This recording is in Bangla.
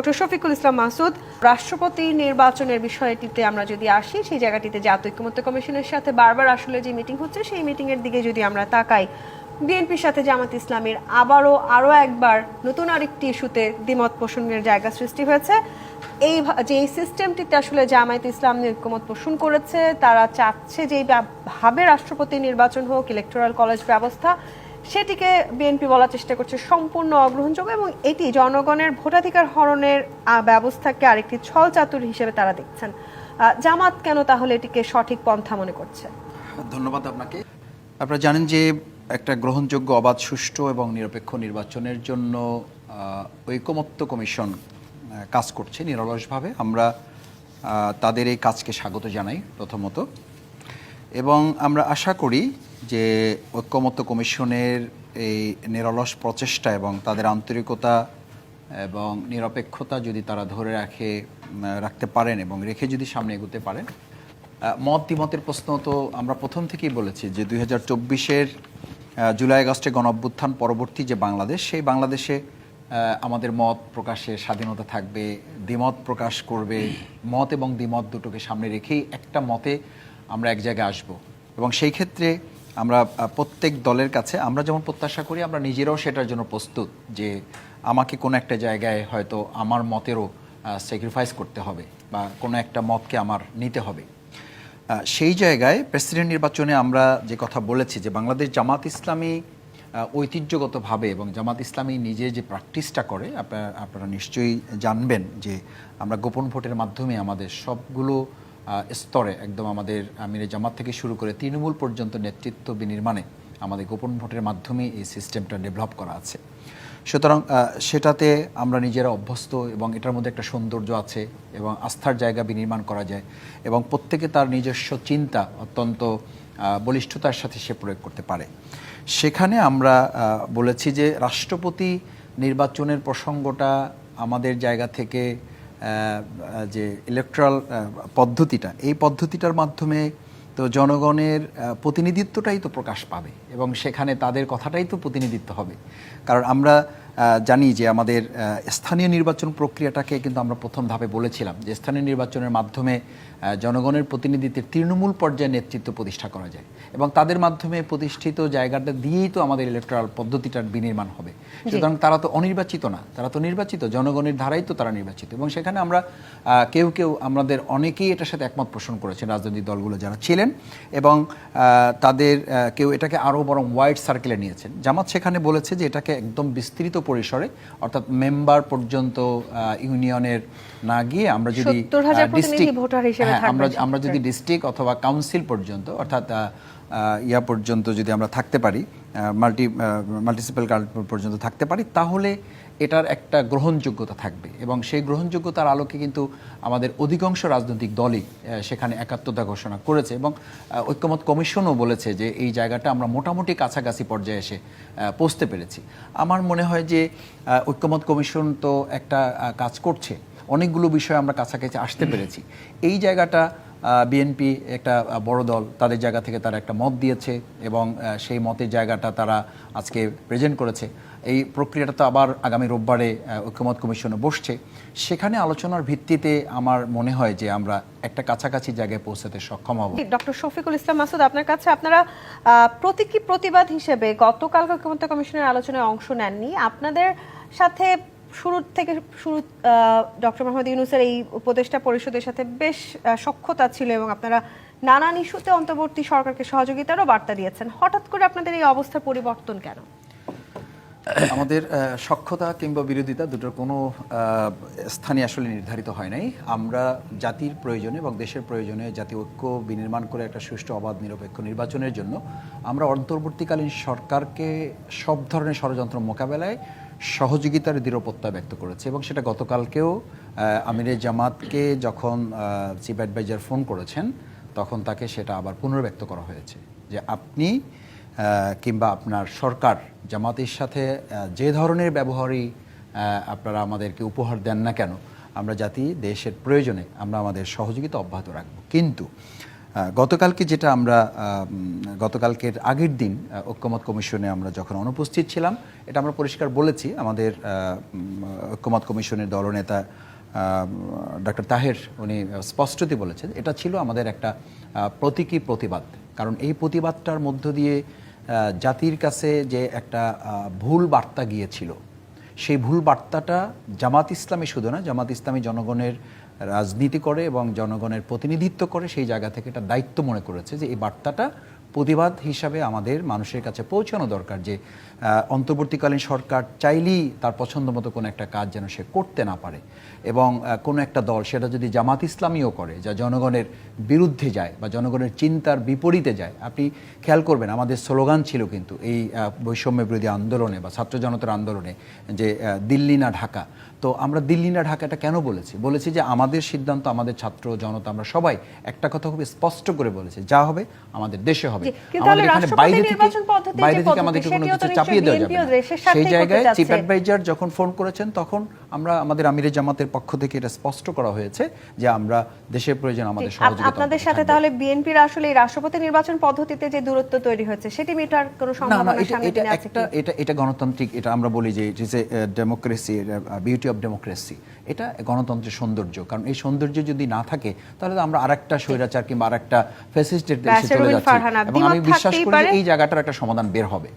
ডক্টর শফিকুল ইসলাম মাসুদ, রাষ্ট্রপতি নির্বাচনের বিষয়টিতে আমরা যদি আসি, সেই জায়গাটিতে জাতীয় ঐক্যমত্য কমিশনের সাথে বারবার আসলে যে মিটিং হচ্ছে, সেই মিটিং এর দিকে যদি আমরা তাকাই, বিএনপির সাথে জামাত ইসলামের আবারও আরও একবার নতুন আরেকটি ইস্যুতে দ্বিমত পোষণের জায়গা সৃষ্টি হয়েছে। এই যে এই সিস্টেমটিতে আসলে জামায়াত ইসলাম ঐক্যমত পোষণ করেছে, তারা চাচ্ছে যে ভাবে রাষ্ট্রপতি নির্বাচন হোক, ইলেকটোরাল কলেজ ব্যবস্থা সেটিকে বিএনপি বলার চেষ্টা করছে সম্পূর্ণ অগ্রহণযোগ্য এবং এটি জনগণের ভোটাধিকার হরণের ব্যবস্থাকে আরেকটি ছল চাতুর হিসেবে তারা দেখছেন। জামাত কেন তাহলে এটিকে সঠিক পন্থা মনে করছে? ধন্যবাদ আপনাকে। আপনারা জানেন যে একটা গ্রহণযোগ্য, অবাধ, সুষ্ঠু এবং নিরপেক্ষ নির্বাচনের জন্য ঐকমত্য কমিশন কাজ করছে নিরলসভাবে। আমরা তাদের এই কাজকে স্বাগত জানাই প্রথমত। এবং আমরা আশা করি যে ঐক্যমত্য কমিশনের এই নিরলস প্রচেষ্টা এবং তাদের আন্তরিকতা এবং নিরপেক্ষতা যদি তারা ধরে রাখে রাখতে পারেন এবং রেখে যদি সামনে এগোতে পারেন মত দ্বিমতের প্রশ্ন তো আমরা প্রথম থেকেই বলেছি যে দুই হাজার চব্বিশের জুলাই আগস্টে গণ অভ্যুত্থান পরবর্তী যে বাংলাদেশ, সেই বাংলাদেশে আমাদের মত প্রকাশের স্বাধীনতা থাকবে, দ্বিমত প্রকাশ করবে, মত এবং দ্বিমত দুটোকে সামনে রেখেই একটা মতে আমরা এক জায়গায় আসব। এবং সেই ক্ষেত্রে আমরা প্রত্যেক দলের কাছে আমরা যেমন প্রত্যাশা করি, আমরা নিজেরাও সেটার জন্য প্রস্তুত যে আমাকে কোনো একটা জায়গায় হয়তো আমার মতেরও স্যাক্রিফাইস করতে হবে বা কোনো একটা মতকে আমার নিতে হবে। সেই জায়গায় প্রেসিডেন্ট নির্বাচনে আমরা যে কথা বলেছি যে বাংলাদেশ জামাত ইসলামী ঐতিহ্যগতভাবে এবং জামাত ইসলামী নিজে যে প্র্যাকটিসটা করে আপনারা নিশ্চয়ই জানবেন যে আমরা গোপন ভোটের মাধ্যমে আমাদের সবগুলো স্তরে একদম আমাদের আমিরে জামাত থেকে শুরু করে তৃণমূল পর্যন্ত নেতৃত্ব বিনির্মাণে আমাদের গোপন ভোটের মাধ্যমে এই সিস্টেমটা ডেভেলপ করা আছে। সুতরাং সেটাতে আমরা নিজেরা অভ্যস্ত এবং এটার মধ্যে একটা সৌন্দর্য আছে এবং আস্থার জায়গা বিনির্মাণ করা যায় এবং প্রত্যেকে তার নিজস্ব চিন্তা অত্যন্ত বলিষ্ঠতার সাথে সে প্রয়োগ করতে পারে। সেখানে আমরা বলেছি যে রাষ্ট্রপতি নির্বাচনের প্রসঙ্গটা আমাদের জায়গা থেকে যে ইলেকট্রাল পদ্ধতিটা, এই পদ্ধতিটার মাধ্যমে তো জনগণের প্রতিনিধিত্বটাই তো প্রকাশ পাবে এবং সেখানে তাদের কথাটাই তো প্রতিনিধিত্ব হবে। কারণ আমরা জানি যে আমাদের স্থানীয় নির্বাচন প্রক্রিয়াটাকে কিন্তু আমরা প্রথম ধাপে বলেছিলাম যে স্থানীয় নির্বাচনের মাধ্যমে জনগণের প্রতিনিধিত্বের তৃণমূল পর্যায়ে নেতৃত্ব প্রতিষ্ঠা করা যায় এবং তাদের মাধ্যমে প্রতিষ্ঠিত জায়গাটা দিয়েই তো আমাদের ইলেকট্রাল পদ্ধতিটার বিনির্মাণ হবে। সুতরাং তারা তো অনির্বাচিত না তারা তো নির্বাচিত জনগণের ধারাই তো তারা নির্বাচিত এবং সেখানে আমরা কেউ কেউ আমাদের অনেকেই এটার সাথে একমত পোষণ করেছেন রাজনৈতিক দলগুলো যারা ছিলেন এবং তাদের কেউ এটাকে আরও বরং ওয়াইড সার্কেলে নিয়েছেন। জামাত সেখানে বলেছে যে এটাকে একদম বিস্তৃত পরিসরে অর্থাৎ মেম্বার পর্যন্ত ইউনিয়নের না গিয়ে আমরা যদি 70,000 আহ, প্রতিনিধি district- ভোটার হিসেবে হ্যাঁ, আমরা আমরা যদি ডিস্ট্রিক্ট অথবা কাউন্সিল পর্যন্ত অর্থাৎ ইয়া পর্যন্ত যদি আমরা থাকতে পারি মাল্টি মাল্টিসিপাল পর্যন্ত থাকতে পারি তাহলে এটার একটা গ্রহণযোগ্যতা থাকবে এবং সেই গ্রহণযোগ্যতার আলোকে কিন্তু আমাদের অধিকাংশ রাজনৈতিক দলই সেখানে একাত্মতা ঘোষণা করেছে এবং ঐক্যমত কমিশনও বলেছে যে এই জায়গাটা আমরা মোটামুটি কাছাকাছি পর্যায়ে এসে পৌঁছতে পেরেছি। আমার মনে হয় যে ঐক্যমত কমিশন তো একটা কাজ করছে। অনেকগুলো বিষয়ে আমরা কাছাকাছি আসতে পেরেছি। এই জায়গাটা বিএনপি একটা বড় দল, তাদের জায়গা থেকে তারা একটা মত দিয়েছে এবং সেই মতের জায়গাটা তারা আজকে প্রেজেন্ট করেছে। এই প্রক্রিয়াটা তো আবার আগামী রোববারে ঐক্যমত কমিশনে বসছে। সেখানে আলোচনার ভিত্তিতে আমার মনে হয় যে আমরা একটা কাছাকাছি জায়গায় পৌঁছাতে সক্ষম হব। ডক্টর শফিকুল ইসলাম মাসুদ, আপনার কাছে আপনারা প্রতীকী প্রতিবাদ হিসেবে গতকাল ঐক্যমত্য কমিশনের আলোচনায় অংশ নেননি? আপনাদের সাথে শুরু থেকে শুরু ডক্টর মোহাম্মদ ইউনুসের এই উপদেষ্টা পরিষদের সাথে বেশ সখ্যতা ছিল এবং আপনারা নানান ইস্যুতে অন্তর্বর্তী সরকারকে সহযোগিতারও বার্তা দিয়েছেন। হঠাৎ করে আপনাদের এই অবস্থার পরিবর্তন কেন? আমাদের সক্ষতা কিংবা বিরোধিতা দুটোর কোনো স্থানে আসলে নির্ধারিত হয় নাই। আমরা জাতির প্রয়োজনে এবং দেশের প্রয়োজনে জাতীয় ঐক্য বিনির্মাণ করে একটা সুষ্ঠু, অবাধ, নিরপেক্ষ নির্বাচনের জন্য আমরা অন্তর্বর্তীকালীন সরকারকে সব ধরনের ষড়যন্ত্র মোকাবেলায় সহযোগিতার দৃঢ় প্রত্যয় ব্যক্ত করেছে এবং সেটা গতকালকেও আহ, আমিরে জামাতকে যখন চিফ অ্যাডভাইজার ফোন করেছেন তখন তাকে সেটা আবার পুনর্ব্যক্ত করা হয়েছে যে আপনি কিংবা আপনার সরকার জামাতের সাথে যে ধরনের ব্যবহারই আপনারা আমাদেরকে উপহার দেন না কেন আমরা জাতি দেশের প্রয়োজনে আমরা আমাদের সহযোগিতা অব্যাহত রাখব। কিন্তু গতকালকে যেটা আমরা গতকালকের আগের দিন ঐক্যমত কমিশনে আমরা যখন অনুপস্থিত ছিলাম, এটা আমরা পরিষ্কার বলেছি, আমাদের ঐক্যমত কমিশনের দলনেতা ডক্টর তাহের, উনি স্পষ্টতই বলেছেন, এটা ছিল আমাদের একটা প্রতীকী প্রতিবাদ। কারণ এই প্রতিবাদটার মধ্য দিয়ে জাতির কাছে যে একটা ভুল বার্তা গিয়েছিল, সেই ভুল বার্তাটা জামাত ইসলামী শুধু না, জামাত ইসলামী জনগণের রাজনীতি করে এবং জনগণের প্রতিনিধিত্ব করে সেই জায়গা থেকে এটা দায়িত্ব মনে করেছে যে এই বার্তাটা প্রতিবাদ হিসাবে আমাদের মানুষের কাছে পৌঁছানো দরকার যে অন্তর্বর্তীকালীন সরকার চাইলেই তার পছন্দ মতো কোনো একটা কাজ যেন সে করতে না পারে এবং কোনো একটা দল সেটা যদি জামাত ইসলামীও করে যা জনগণের বিরুদ্ধে যায় বা জনগণের চিন্তার বিপরীতে যায়, আপনি খেয়াল করবেন আমাদের স্লোগান ছিল কিন্তু এই বৈষম্য বিরোধী আন্দোলনে বা ছাত্র জনতার আন্দোলনে যে দিল্লি না ঢাকা তো আমরা দিল্লি না ঢাকাটা কেন বলেছি? বলেছি যে আমাদের সিদ্ধান্ত আমাদের ছাত্র জনতা আমরা সবাই একটা কথা খুব স্পষ্ট করে বলেছি যা হবে আমাদের দেশে হবে। আমাদের এখানে বাইরে থেকে বাইরে থেকে আমাদেরকে কোনো কিছু চাপিয়ে দেওয়া যাবে সেই জায়গায় চিফ অ্যাডভাইজার যখন ফোন করেছেন তখন আমরা আমাদের আমিরের জামাতের পক্ষ থেকে এটা স্পষ্ট করা হয়েছে যে আমরা দেশের প্রয়োজন আমাদের সহযোগিতা আপনাদের সাথে তাহলে বিএনপির আসলে এই রাষ্ট্রপতি নির্বাচন পদ্ধতিতে যে দূরত্ব তৈরি হয়েছে সেটি মেটার কোনো সম্ভাবনা এটা সামনে এটা একটা এটা এটা গণতান্ত্রিক এটা আমরা বলি যে it is a democracy beauty of democracy এটা গণতন্ত্রের সৌন্দর্য। কারণ এই সৌন্দর্য যদি না থাকে তাহলে তো আমরা আরেকটা স্বৈরাচার কিংবা আরেকটা ফ্যাসিস্টের দেশে চলে যাচ্ছি। এবং আমি বিশ্বাস করি এই জায়গাটার একটা সমাধান বের হবে।